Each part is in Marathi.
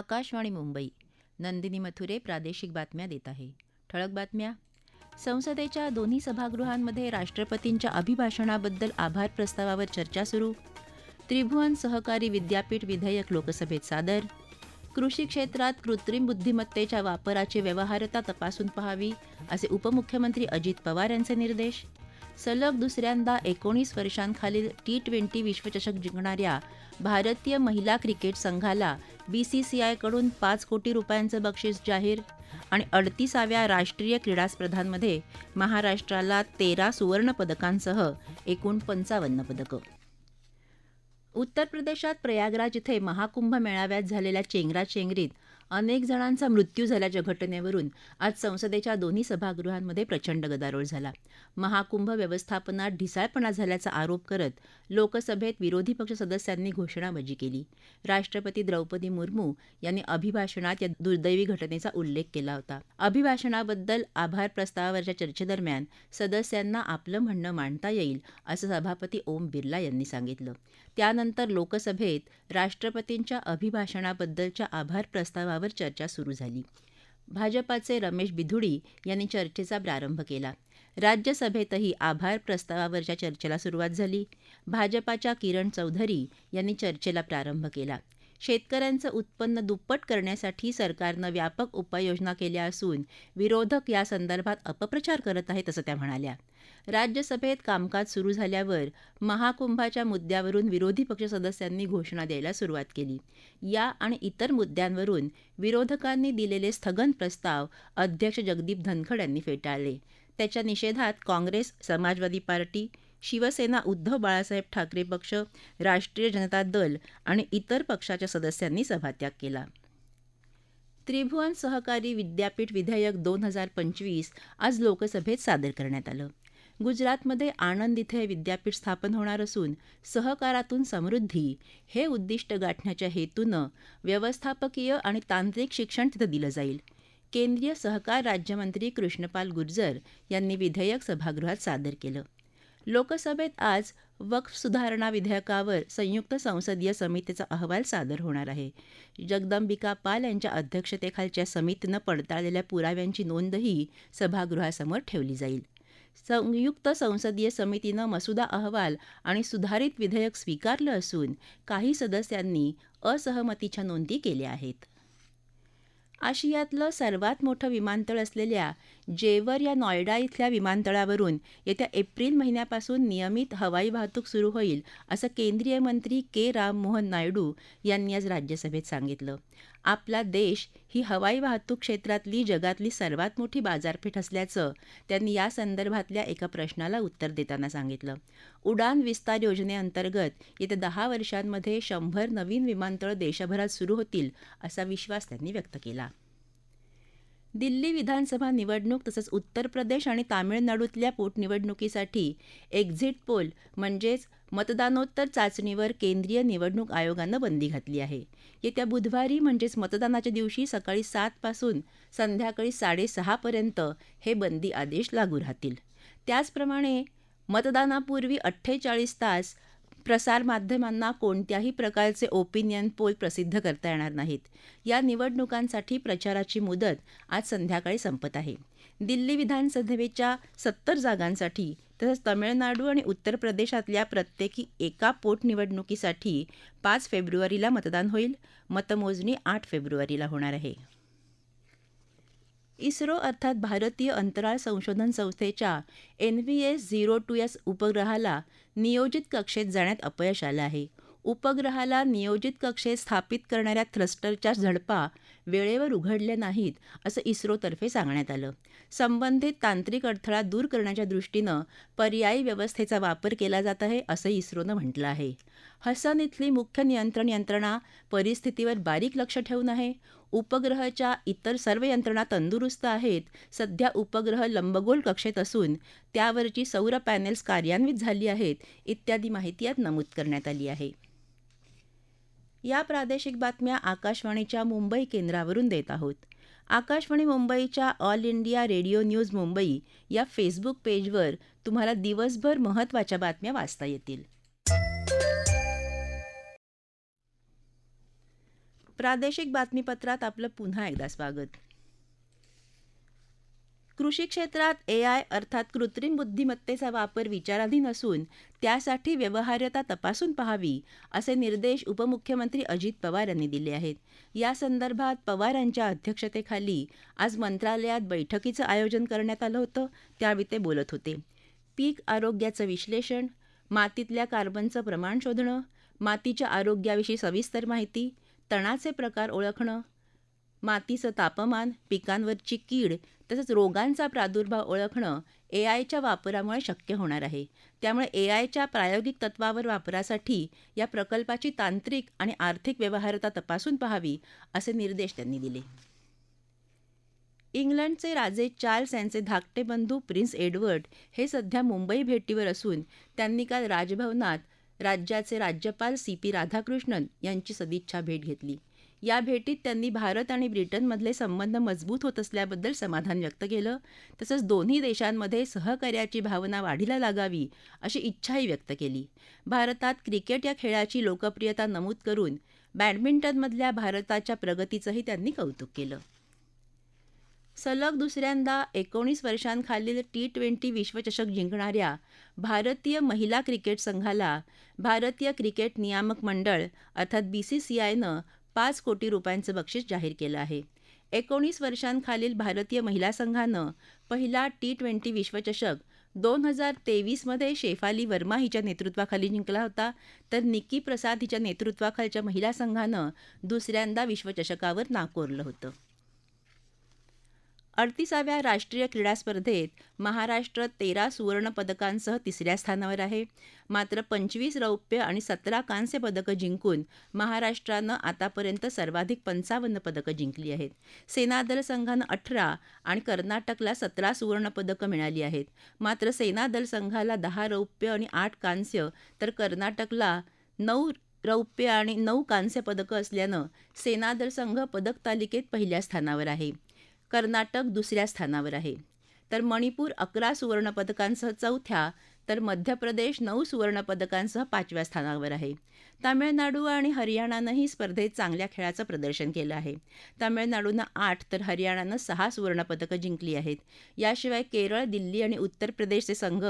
आकाशवाणी मुंबई. नंदिनी मथुरे प्रादेशिक बातम्या देत आहे. ठळक बातम्या. संसदेच्या दोन्ही सभागृहांमध्ये राष्ट्रपतींच्या अभिभाषणाबद्दल आभार प्रस्तावावर चर्चा सुरू. त्रिभुवन सहकारी विद्यापीठ विधेयक लोकसभेत सादर. कृषी क्षेत्रात कृत्रिम बुद्धिमत्तेच्या वापराची व्यवहारता तपासून पहावी असे उपमुख्यमंत्री अजित पवार यांचे निर्देश. सलग दुसऱ्यांदा एकोणीस वर्षांखालील टी ट्वेंटी विश्वचषक जिंकणाऱ्या भारतीय महिला क्रिकेट संघाला बी सी सी आयकडून पाच कोटी रुपयांचं बक्षीस जाहीर आणि अडतीसाव्या राष्ट्रीय क्रीडा स्पर्धांमध्ये महाराष्ट्राला तेरा सुवर्णपदकांसह एकूण पंचावन्न पदकं. उत्तर प्रदेशात प्रयागराज इथे महाकुंभ मेळाव्यात झालेल्या चेंगराचेंगरीत अनेक जणांचा मृत्यू झाल्याच्या घटनेवरून आज संसदेच्या दोन्ही सभागृहांमध्ये प्रचंड गदारोळ झाला. महाकुंभ व्यवस्थापनात ढिसाळपणा झाल्याचा आरोप करत लोकसभेत विरोधी पक्ष सदस्यांनी घोषणाबाजी केली. राष्ट्रपती द्रौपदी मुर्मू यांनी अभिभाषणात या दुर्दैवी घटनेचा उल्लेख केला होता. अभिभाषणाबद्दल आभार प्रस्तावावरच्या चर्चेदरम्यान सदस्यांना आपलं म्हणणं मांडता येईल असं सभापती ओम बिर्ला यांनी सांगितलं. त्यानंतर लोकसभेत राष्ट्रपतींच्या अभिभाषणाबद्दलच्या आभार प्रस्तावावर चर्चा सुरू झाली. भाजपाचे रमेश बिधुडी यांनी चर्चेचा प्रारंभ केला. राज्यसभेतही आभार प्रस्तावावरच्या चर्चेला सुरुवात झाली. भाजपाच्या किरण चौधरी यांनी चर्चेला प्रारंभ केला. शेतकऱ्यांचं उत्पन्न दुप्पट करण्यासाठी सरकारनं व्यापक उपाययोजना केल्या असून विरोधक या संदर्भात अपप्रचार करत आहेत असं त्या म्हणाल्या. राज्यसभेत कामकाज सुरू झाल्यावर महाकुंभाच्या मुद्द्यावरून विरोधी पक्ष सदस्यांनी घोषणा द्यायला सुरुवात केली. या आणि इतर मुद्द्यांवरून विरोधकांनी दिलेले स्थगन प्रस्ताव अध्यक्ष जगदीप धनखड यांनी फेटाळले. त्याच्या निषेधात काँग्रेस समाजवादी पार्टी शिवसेना उद्धव बाळासाहेब ठाकरे पक्ष राष्ट्रीय जनता दल आणि इतर पक्षाच्या सदस्यांनी सभात्याग केला. त्रिभुवन सहकारी विद्यापीठ विधेयक दोन हजार पंचवीस आज लोकसभेत सादर करण्यात आलं. गुजरातमध्ये आनंद इथे विद्यापीठ स्थापन होणार असून सहकारातून समृद्धी हे उद्दिष्ट गाठण्याच्या हेतूनं व्यवस्थापकीय आणि तांत्रिक शिक्षण तिथं दिलं जाईल. केंद्रीय सहकार राज्यमंत्री कृष्णपाल गुर्जर यांनी विधेयक सभागृहात सादर केलं. लोकसभेत आज वक्फ सुधारणा विधेयकावर संयुक्त संसदीय समितीचा अहवाल सादर होणार आहे. जगदंबिका पाल यांच्या अध्यक्षतेखालच्या समितीनं पडताळलेल्या पुराव्यांची नोंदही सभागृहासमोर ठेवली जाईल. संयुक्त संसदीय समितीनं मसुदा अहवाल आणि सुधारित विधेयक स्वीकारलं असून काही सदस्यांनी असहमतीच्या नोंदी केल्या आहेत. आशियातलं सर्वात मोठं विमानतळ असलेल्या जेवर या नॉयडा इथल्या विमानतळावरून येत्या एप्रिल महिन्यापासून नियमित हवाई वाहतूक सुरू होईल असं केंद्रीय मंत्री के. राममोहन नायडू यांनी आज राज्यसभेत सांगितलं. आपला देश ही हवाई वाहतूक क्षेत्रातली जगातली सर्वात मोठी बाजारपेठ असल्याचं त्यांनी या संदर्भातल्या एका प्रश्नाला उत्तर देताना सांगितलं. उडान विस्तार योजनेअंतर्गत येत्या दहा वर्षांमध्ये शंभर नवीन विमानतळ देशभरात सुरू होतील असा विश्वास त्यांनी व्यक्त केला. दिल्ली विधानसभा निवडणूक तसंच उत्तर प्रदेश आणि तामिळनाडूतल्या पोटनिवडणुकीसाठी एक्झिट पोल म्हणजेच मतदानोत्तर चाचणीवर केंद्रीय निवडणूक आयोगानं बंदी घातली आहे. येत्या बुधवारी म्हणजेच मतदानाच्या दिवशी सकाळी सातपासून संध्याकाळी साडेसहापर्यंत हे बंदी आदेश लागू राहतील. त्याचप्रमाणे मतदानापूर्वी अठ्ठेचाळीस तास प्रसारमाध्यमांना कोणत्याही प्रकारचे ओपिनियन पोल प्रसिद्ध करता येणार नाहीत. या निवडणुकांसाठी प्रचाराची मुदत आज संध्याकाळी संपत आहे. दिल्ली विधानसभेच्या सत्तर जागांसाठी तसंच तमिळनाडू आणि उत्तर प्रदेशातल्या प्रत्येकी एका पोटनिवडणुकीसाठी पाच फेब्रुवारीला मतदान होईल. मतमोजणी आठ फेब्रुवारीला होणार आहे. इस्रो अर्थात भारतीय अंतराळ संशोधन संस्थेच्या N V S zero two S उपग्रहाला नियोजित कक्षेत जाण्यात अपयश आलं आहे. उपग्रहाला नियोजित कक्षेत स्थापित करणाऱ्या थ्रस्टरच्या झडपा वेळेवर उघडल्या नाहीत असं इस्रोतर्फे सांगण्यात आलं. संबंधित तांत्रिक अडथळा दूर करण्याच्या दृष्टीनं पर्यायी व्यवस्थेचा वापर केला जात आहे असं इस्रोनं म्हटलं आहे. हसन इथली मुख्य नियंत्रण यंत्रणा परिस्थितीवर बारीक लक्ष ठेवून आहे. उपग्रहाच्या इतर सर्व यंत्रणा तंदुरुस्त आहेत. सध्या उपग्रह लंबगोल कक्षेत असून त्यावरची सौर पॅनेल्स कार्यान्वित झाली आहेत इत्यादी माहिती यात नमूद करण्यात आली आहे. या प्रादेशिक बातम्या आकाशवाणीच्या मुंबई केंद्रावरून देत आहोत. आकाशवाणी मुंबईच्या All India radio news Mumbai या फेसबुक पेजवर तुम्हाला दिवसभर महत्त्वाच्या बातम्या वाचता येतील. प्रादेशिक बातमीपत्रात आपलं पुन्हा एकदा स्वागत. कृषी क्षेत्रात ए आय अर्थात कृत्रिम बुद्धिमत्तेचा वापर विचाराधीन असून त्यासाठी व्यवहार्यता तपासून पाहावी असे निर्देश उपमुख्यमंत्री अजित पवार यांनी दिले आहेत. या संदर्भात पवार यांच्या अध्यक्षतेखाली आज मंत्रालयात बैठकीचं आयोजन करण्यात आलं होतं त्यावेळी ते बोलत होते. पीक आरोग्याचं विश्लेषण मातीतल्या कार्बनचं प्रमाण शोधणं मातीच्या आरोग्याविषयी सविस्तर माहिती तणाचे प्रकार ओळखणं मातीचं तापमान पिकांवरची कीड तसंच रोगांचा प्रादुर्भाव ओळखणं ए आयच्या वापरामुळे शक्य होणार आहे. त्यामुळे ए आयच्या प्रायोगिक तत्वावर वापरासाठी या प्रकल्पाची तांत्रिक आणि आर्थिक व्यवहार्यता तपासून पाहावी असे निर्देश त्यांनी दिले. इंग्लंडचे राजे चार्ल्स यांचे धाकटे बंधू प्रिन्स एडवर्ड हे सध्या मुंबई भेटीवर असून त्यांनी काल राजभवनात राज्याचे राज्यपाल सी पी राधाकृष्णन यांची सदिच्छा भेट घेतली. या भेटीत त्यांनी भारत आणि ब्रिटनमधले संबंध मजबूत होत असल्याबद्दल समाधान व्यक्त केलं. तसंच दोन्ही देशांमध्ये सहकार्याची भावना वाढीला लागावी अशी इच्छाही व्यक्त केली. भारतात क्रिकेट या खेळाची लोकप्रियता नमूद करून बॅडमिंटनमधल्या भारताच्या प्रगतीचंही त्यांनी कौतुक केलं. सलग दुसऱ्यांदा एकोणीस वर्षांखालील टी ट्वेंटी विश्वचषक जिंकणाऱ्या भारतीय महिला क्रिकेट संघाला भारतीय क्रिकेट नियामक मंडळ अर्थात बी सी सी आयनं पाच कोटी रुपयांचं बक्षीस जाहीर केलं आहे. एकोणीस वर्षांखालील भारतीय महिला संघानं पहिला टी ट्वेंटी विश्वचषक दोन हजार तेवीसमध्ये शेफाली वर्मा हिच्या नेतृत्वाखाली जिंकला होता तर निकी प्रसाद हिच्या नेतृत्वाखालच्या महिला संघानं दुसऱ्यांदा विश्वचषकावर नाकोरलं होतं. अडतीसाव्या राष्ट्रीय क्रीडा स्पर्धेत महाराष्ट्र तेरा सुवर्णपदकांसह तिसऱ्या स्थानावर आहे. मात्र पंचवीस रौप्य आणि सतरा कांस्य पदकं जिंकून महाराष्ट्रानं आतापर्यंत सर्वाधिक पंचावन्न पदकं जिंकली आहेत. सेनादल संघानं अठरा आणि कर्नाटकला सतरा सुवर्णपदकं मिळाली आहेत. मात्र सेनादल संघाला दहा रौप्य आणि आठ कांस्य तर कर्नाटकला नऊ रौप्य आणि नऊ कांस्य पदकं असल्यानं सेनादल संघ पदक तालिकेत पहिल्या स्थानावर आहे. कर्नाटक दुसऱ्या स्थानावर आहे. तर मणिपूर अकरा सुवर्णपदकांसह चौथ्या तर मध्य प्रदेश नऊ सुवर्णपदकांसह पाचव्या स्थानावर आहे. तामिळनाडू आणि हरियाणानंही स्पर्धेत चांगल्या खेळाचं प्रदर्शन केलं आहे. तामिळनाडूनं आठ तर हरियाणानं सहा सुवर्णपदकं जिंकली आहेत. याशिवाय केरळ दिल्ली आणि उत्तर प्रदेशचे संघ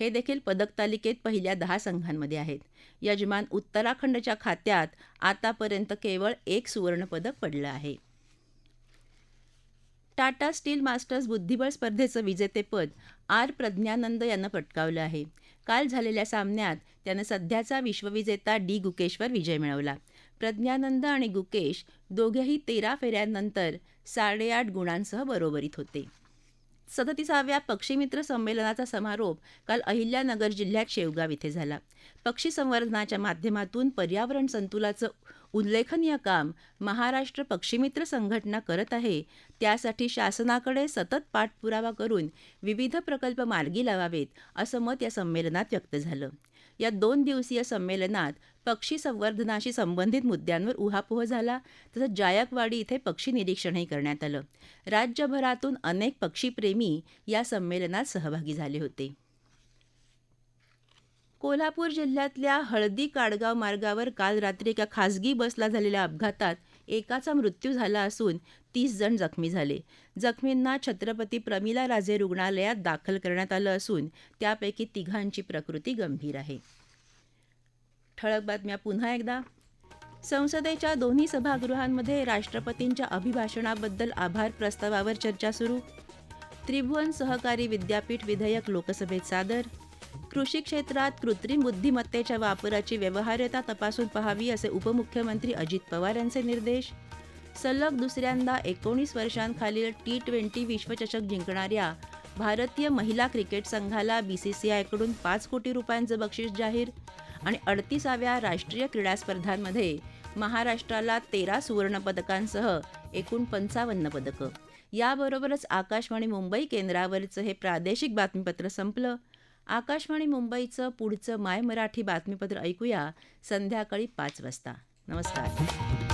हे देखील पदक तालिकेत पहिल्या दहा संघांमध्ये आहेत. यजमान उत्तराखंडच्या खात्यात आतापर्यंत केवळ एक सुवर्णपदक पडलं आहे. टाटा स्टील मास्टर्स बुद्धिबळ स्पर्धेचं विजेतेपद आर प्रज्ञानंद यानं पटकावलं आहे. काल झालेल्या सामन्यात त्यानं सध्याचा विश्वविजेता डी गुकेशवर विजय मिळवला. प्रज्ञानंद आणि गुकेश दोघेही तेरा फेऱ्यांनंतर साडेआठ गुणांसह बरोबरीत होते. सदतीसाव्या पक्षीमित्र संमेलनाचा समारोप काल अहिल्यानगर जिल्ह्यात शेवगाव इथे झाला. पक्षी संवर्धनाच्या माध्यमातून पर्यावरण संतुलाचं उल्लेखनीय काम महाराष्ट्र पक्षीमित्र संघटना करत आहे. त्यासाठी शासनाकडे सतत पाठपुरावा करून विविध प्रकल्प मार्गी लावावेत असं मत या संमेलनात व्यक्त झालं. या दोन दिवसीय संमेलनात पक्षी संवर्धनाशी संबंधित मुद्द्यांवर उहापोह झाला. तसंच जायकवाडी इथे पक्षी निरीक्षणही करण्यात आलं. राज्यभरातून अनेक पक्षीप्रेमी या संमेलनात सहभागी झाले होते. कोल्हापूर जिल्ह्यातल्या हळदी काडगाव मार्गावर काल रात्री एका खासगी बसला झालेल्या अपघातात एकाचा मृत्यू झाला असून तीस जण जखमी झाले. जखमींना छत्रपती प्रमिला राजे रुग्णालयात दाखल करण्यात आलं असून त्यापैकी तिघांची प्रकृती गंभीर आहे. ठळक बातम्या पुन्हा एकदा. संसदेच्या दोन्ही सभागृहांमध्ये राष्ट्रपतींच्या अभिभाषणाबद्दल आभार प्रस्तावावर चर्चा सुरू. त्रिभुवन सहकारी विद्यापीठ विधेयक लोकसभेत सादर कृषी क्षेत्रात कृत्रिम बुद्धिमत्तेच्या वापराची व्यवहार्यता तपासून पहावी असे उपमुख्यमंत्री अजित पवार यांचे निर्देश. सलग दुसऱ्यांदा एकोणीस वर्षांखालील टी ट्वेंटी विश्वचषक जिंकणाऱ्या भारतीय महिला क्रिकेट संघाला बी सी सी आयकडून पाच कोटी रुपयांचं बक्षीस जाहीर आणि अडतीसाव्या राष्ट्रीय क्रीडा स्पर्धांमध्ये महाराष्ट्राला तेरा सुवर्णपदकांसह एकूण पंचावन्न पदकं. याबरोबरच आकाशवाणी मुंबई केंद्रावरचं हे प्रादेशिक बातमीपत्र संपलं. आकाशवाणी मुंबईचं पुढचं माय मराठी बातमीपत्र ऐकूया संध्याकाळी पाच वाजता. नमस्कार.